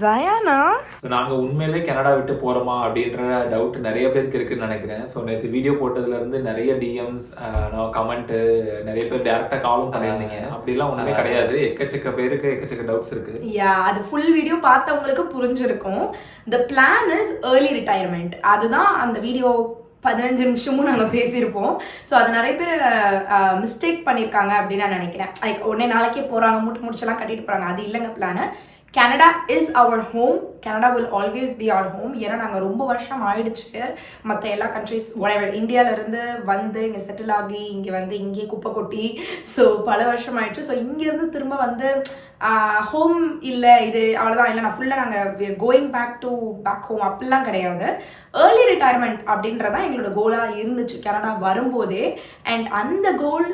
Zayana? So நாங்கள் உண்மையிலே Canada விட்டு போகிறோமா அப்படின்ற டவுட் நிறைய பேருக்கு இருக்குன்னு நினைக்கிறேன். ஸோ நேற்று வீடியோ போட்டதுலேருந்து நிறைய டிஎம்ஸ் கமெண்ட்டு நிறைய பேர் டேரெக்டாக காலும் பண்ணியிருந்தீங்க. அப்படிலாம் ஒன்றுமே கிடையாது. எக்கச்சக்க பேருக்கு எக்கச்சக்க டவுட்ஸ் இருக்குது யா அது ஃபுல் வீடியோ பார்த்தவங்களுக்கு புரிஞ்சிருக்கும். The plan is early retirement அதுதான் அந்த வீடியோ பதினஞ்சு நிமிஷமும் நாங்கள் பேசியிருப்போம். ஸோ அது நிறைய பேர் மிஸ்டேக் பண்ணியிருக்காங்க அப்படின்னு நான் நினைக்கிறேன். லைக் உடனே நாளைக்கே போகிறாங்க மூட்டை முடிச்செல்லாம் கட்டிட்டு போகிறாங்க அது இல்லைங்க plan Canada is our home Canada will always be our home ஏன்னா நாங்கள் ரொம்ப வருஷம் ஆயிடுச்சு. மற்ற எல்லா கண்ட்ரிஸ் இந்தியாவிலேருந்து வந்து இங்கே செட்டில் ஆகி இங்கே வந்து இங்கேயே குப்பை கொட்டி ஸோ பல வருஷம் ஆயிடுச்சு. ஸோ இங்கேருந்து திரும்ப வந்து ஹோம் இல்லை இது அவ்வளோதான் இல்லை நான் ஃபுல்லாக நாங்கள் going back to back home அப்படிலாம் கிடையாது. ஏர்லி ரிட்டையர்மெண்ட் அப்படின்றதான் எங்களோட கோலாக இருந்துச்சு. கனடா வரும்போதே. அண்ட் அந்த கோல்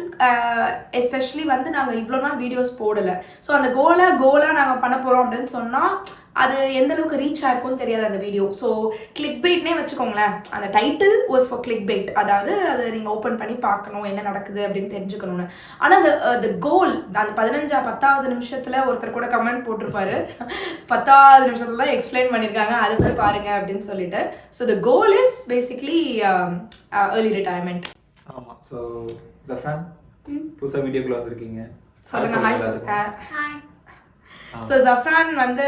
எஸ்பெஷலி வந்து நாங்கள் இவ்வளோ நாள் வீடியோஸ் போடலை. ஸோ அந்த கோலை கோலாக நாங்கள் பண்ண போகிறோம் அப்படின்னு சொன்னால் அது எந்த அளவுக்கு ரீச் ஆயிருக்கும்னு தெரியாது அந்த வீடியோ ஸோ கிளிக் பெயிட்னே வச்சுக்கோங்களேன். அந்த title was for click paid அதாவது அதை நீங்கள் ஓப்பன் பண்ணி பார்க்கணும் என்ன நடக்குது அப்படின்னு தெரிஞ்சுக்கணும்னு. ஆனால் அந்த அந்த கோல் அந்த பதினஞ்சா பத்தாவது நிமிஷத்தில் ஒருத்தர் கூட கமெண்ட் போட்டிருப்பாரு. பத்தாவது நிமிஷத்துல தான் எக்ஸ்பிளைன் பண்ணியிருக்காங்க அது போய் பாருங்க அப்படின்னு சொல்லிட்டு. So the goal is basically early retirement ஆமாம் ஸோ ஜஃப்ரான் புதுசாக வீடியோக்குள்ளே வந்திருக்கீங்க. சொல்லுங்க. ஹாய் சொல்லுங்க ஸோ ஜஃப்ரான் வந்து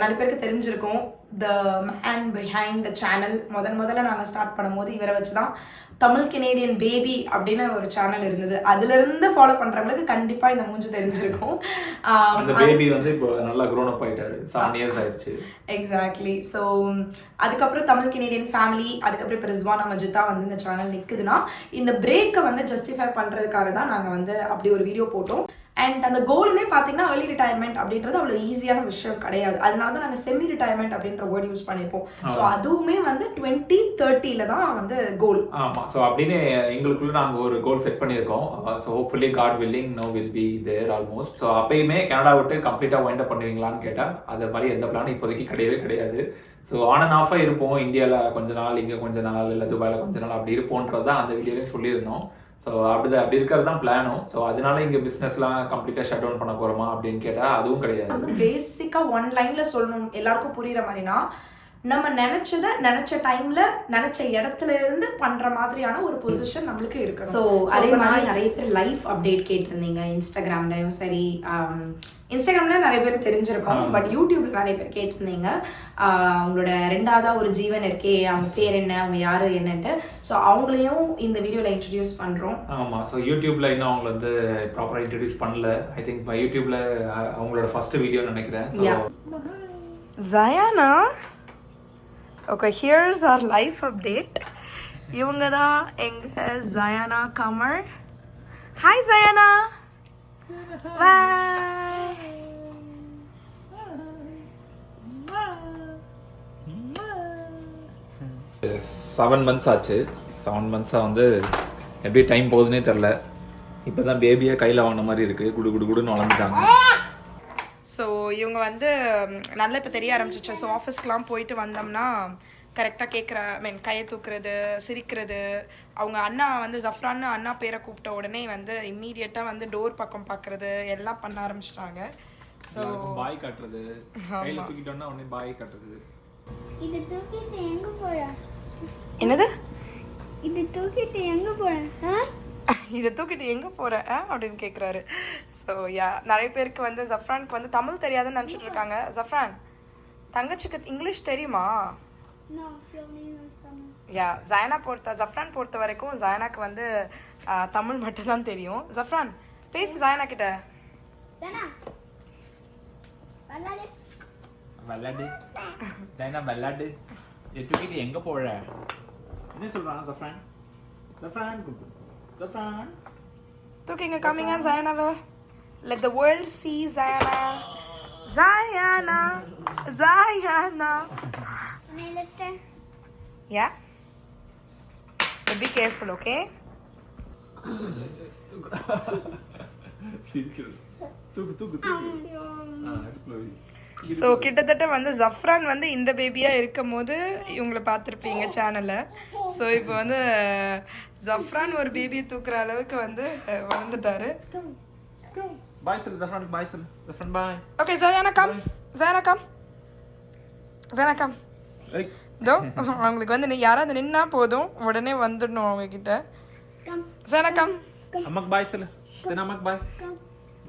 நிறைய பேருக்கு தெரிஞ்சிருக்கும். The man behind the channel முதன் முதல்ல நாங்கள் ஸ்டார்ட் பண்ணும்போது இவரை வச்சு தான் தமிழ் கெனேடியன் பேபி அப்படின்னு ஒரு சேனல் இருந்தது. அதுலேருந்து ஃபாலோ பண்ணுறவங்களுக்கு கண்டிப்பாக இந்த மூஞ்சி தெரிஞ்சிருக்கும். அந்த பேபி வந்து இப்போ நல்லா க்ரோன் அப் ஆயிட்டாரு. செவன் இயர்ஸ் ஆயிடுச்சு. எக்ஸாக்ட்லி ஸோ அதுக்கப்புறம் தமிழ் கெனேடியன் ஃபேமிலி அதுக்கப்புறம் இப்போ ரிஸ்வானா மஜிதா வந்து இந்த சேனல் நிற்குதுன்னா இந்த பிரேக்கை வந்து ஜஸ்டிஃபை பண்ணுறதுக்காக தான் நாங்கள் வந்து அப்படி ஒரு வீடியோ போட்டோம். அண்ட் அந்த கோலுமே பார்த்தீங்கன்னா ஏர்லி ரிட்டையர்மெண்ட் அப்படின்றது அவ்வளோ ஈஸியான விஷயம் கிடையாது. அதனால தான் நாங்கள் செமி ரிட்டையர்மெண்ட் அப்படின்ற வேர்ட் யூஸ் பண்ணியிருப்போம் ஸோ அதுவுமே வந்து டுவெண்ட்டி தேர்ட்டியில் தான் வந்து கோல் ஆமாம் ஸோ அப்படின்னு எங்களுக்குள்ள நாங்கள் ஒரு கோல் செட் பண்ணியிருக்கோம். So hopefully God willing no will be there almost so அப்பயுமே கனடா விட்டு கம்ப்ளீட்டாக வைண்ட் அப் பண்ணுவீங்களான்னு கேட்டால் அது மாதிரி எந்த பிளானும் இப்போதைக்கு கிடையவே கிடையாது. ஸோ ஆன் அண்ட் ஆஃபாக இருப்போம். இந்தியாவில் கொஞ்ச நாள் இங்கே கொஞ்ச நாள் இல்லை துபாயில் கொஞ்ச நாள் அப்படி இருப்போன்றது தான் அந்த வீடியோலையும் சொல்லியிருந்தோம். ஸோ அப்படி அப்படி இருக்கிறது தான் பிளானும் ஸோ அதனால இங்கே பிஸ்னஸ்லாம் கம்ப்ளீட்டாக ஷட் டவுன் பண்ண போகிறோமா அப்படின்னு கேட்டால் அதுவும் கிடையாது. பேசிக்காக ஒன் லைன்ல சொல்லணும். எல்லாருக்கும் புரிகிற மாதிரினா நம்ம நினைச்சத நினைச்ச டைம்ல நினைச்ச இடத்துல இருந்து பண்ற மாதிரியான ஒரு பொசிஷன் நம்மளுக்கு இருக்கு ஸோ அதே மாதிரி நிறைய பேர் லைஃப் அப்டேட் கேட்டிருந்தீங்க. இன்ஸ்டாகிராம்லயும் சரி இன்ஸ்டாகிராம்ல நிறைய பேர் தெரிஞ்சிருக்கோம். பட் யூடியூப்ல நிறைய பேர் கேட்டிருந்தீங்க. ஆஹ் உங்களோட ரெண்டாவதா ஒரு ஜீவன் இருக்கே அவங்க பேர் என்ன அவங்க யாரு என்னன்ட்டு. ஸோ அவங்களையும் இந்த வீடியோல இன்ட்ரடியூஸ் பண்றோம். ஆமாம் ஸோ யூடியூப்ல இன்னும் அவங்க வந்து ப்ராப்பராக இன்ட்ரடியூஸ் பண்ணல. ஐ திங்க் யூடியூப்ல அவங்களோட ஃபர்ஸ்ட் வீடியோ நினைக்கிறேன். Zayana okay here's our life update இவங்க தான் எங்க Zayana Kamal hi Zayana seven months ஆச்சு. செவன் மந்த்ஸாக வந்து எப்படி டைம் போகுதுன்னே தெரில இப்போ தான் பேபியை கையில் வாங்கின மாதிரி இருக்குது குடு குடு குடுன்னு வளர்ந்துட்டாங்க. ஸோ இவங்க வந்து நல்லா இப்போ தெரிய ஆரம்பிச்சிச்சு. ஸோ ஆஃபீஸ்க்குலாம் போயிட்டு வந்தோம்னா கரெக்டாக கேட்குற ஐ மீன் கையை தூக்குறது சிரிக்கிறது. அவங்க அண்ணா வந்து ஜஃப்ரான்னு அண்ணா பேரை கூப்பிட்ட உடனே வந்து இம்மீடியட்டாக வந்து டோர் பக்கம் பார்க்குறது எல்லாம் பண்ண ஆரம்பிச்சிட்டாங்க. ஸோ பாய் காட்டுறது. கையில் தூக்கிட்டோன்னா உடனே பாய் காட்டுறது. இது தூக்கிட்டு எங்க போற? என்னது? இது தூக்கிட்டு எங்க போற? ஆ? இதை தூக்கிட்டு எங்கே போகிற அப்படின்னு கேட்குறாரு ஸோ யா நிறைய பேருக்கு வந்து ஜஃப்ரானுக்கு வந்து தமிழ் தெரியாதுன்னு நினச்சிட்டு இருக்காங்க. ஜஃப்ரான் தங்கச்சிக்கு இங்கிலீஷ் தெரியுமா. யா ஜயனா பொறுத்த ஜஃப்ரான் பொறுத்த வரைக்கும் ஜயனாக்கு வந்து தமிழ் மட்டும்தான் தெரியும். ஜஃப்ரான் பேசு ஜயனா கிட்ட. ஜைனா விளாடு இதை தூக்கிட்டு எங்கே போகிற என்ன சொல்கிறான் Zafran? Zafran Zafran. Talking and kami on Zayana. Let the world see Zayana. Zayana. Zayana. May I? Yeah. But be careful, okay? Circle. Tug, tug, tug. Ah, so கிட்டத்தட்ட வந்து ஜஃப்ரான் வந்து இந்த பேபியாக இருக்கும் போது இவங்களை பார்த்துருப்பீங்க சேனலில் ஸோ இப்போ வந்து ஜஃப்ரான் ஒரு பேபியை தூக்குற அளவுக்கு வந்து வளர்ந்துட்டாரு. பாய் சொல்லு ஜஃப்ரானுக்கு பாய் சொல்லு. Zafran bye okay sir come Jana come இதோ அவங்களுக்கு வந்து நீ யாராவது நின்னா போதும் உடனே வந்துடணும் அவங்க கிட்ட கம் அம்மாக்கு பாய் சொல்லு. சரி அம்மாக்கு பாய்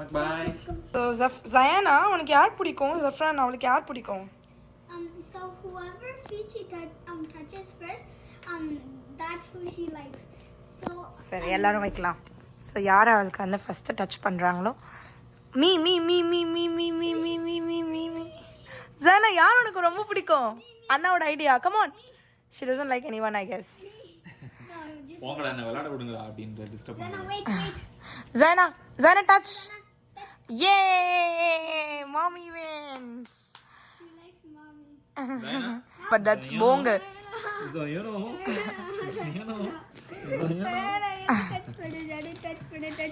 அம்மாக்கு பாய் ஸோ ஜஃப் ஜயானா உனக்கு யார் பிடிக்கும் ஜஃப்ரான் அவளுக்கு யார் பிடிக்கும் Um, so whoever Peachy tou- um, touches first, um, that's who she likes. So சரி எல்லாரும் வைக்கலாம் ஸோ யார் அவளுக்கு வந்து ஃபஸ்ட்டு டச் பண்ணுறாங்களோ me me me me me me me me me me me me Jana யார் உனக்கு ரொம்ப பிடிக்கும் அண்ணாவோட idea come on she doesn't like anyone I guess போங்கடா என்ன விளையாட விடுங்கடா அப்படின்ற disturb. Jana Jana touch Yay! Mommy wins. She likes mommy. but that's bonga.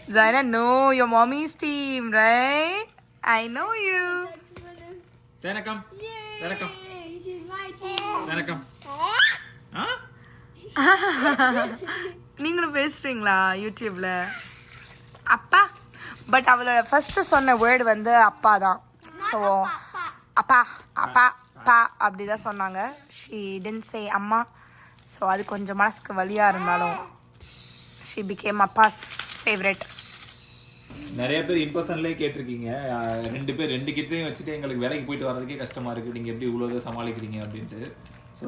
Zaina, no, your mommy's team, right? I know you. Zaina, come. Zaina, come. She's my team. Zaina, come. Huh? நீங்களும் பேசுறீங்களா யூடியூப்ல but அவளோட first சொன்ன word வந்து அப்பா தான் so அப்பா அப்பா. அப்பா அப்படி தான் சொன்னாங்க. ஷீ டென்ட் சே அம்மா. ஸோ அது கொஞ்சம் மனசுக்கு வலியாக இருந்தாலும் ஷீ பிகேம் அப்பாஸ் ஃபேவரட் நிறைய பேர் இன்பர்சன்லேயே கேட்டிருக்கீங்க. ரெண்டு பேர் ரெண்டு கிட்ஸையும் வச்சுட்டு எங்களுக்கு வேலைக்கு போயிட்டு வரதுக்கே கஷ்டமா இருக்கு. நீங்க எப்படி இவ்வளோ சமாளிக்கிறீங்க அப்படின்ட்டு. ஸோ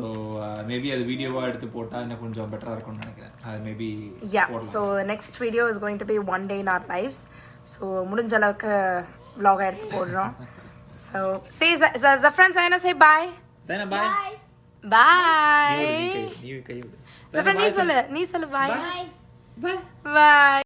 மேபி அது வீடியோவா எடுத்து போட்டா இன்னும் கொஞ்சம் பெட்டரா இருக்கும்னு நினைக்கிறேன். அது maybe yeah so next video is going to be one day in our lives so முடிஞ்ச அளவுக்கு vlog எடுத்து போடுறோம். ஸோ சே ஜஃப்ரான் சாயனா சே பாய் சேனா பாய் பாய் நீ சொல்லு நீ சொல்லு. பாய் பாய்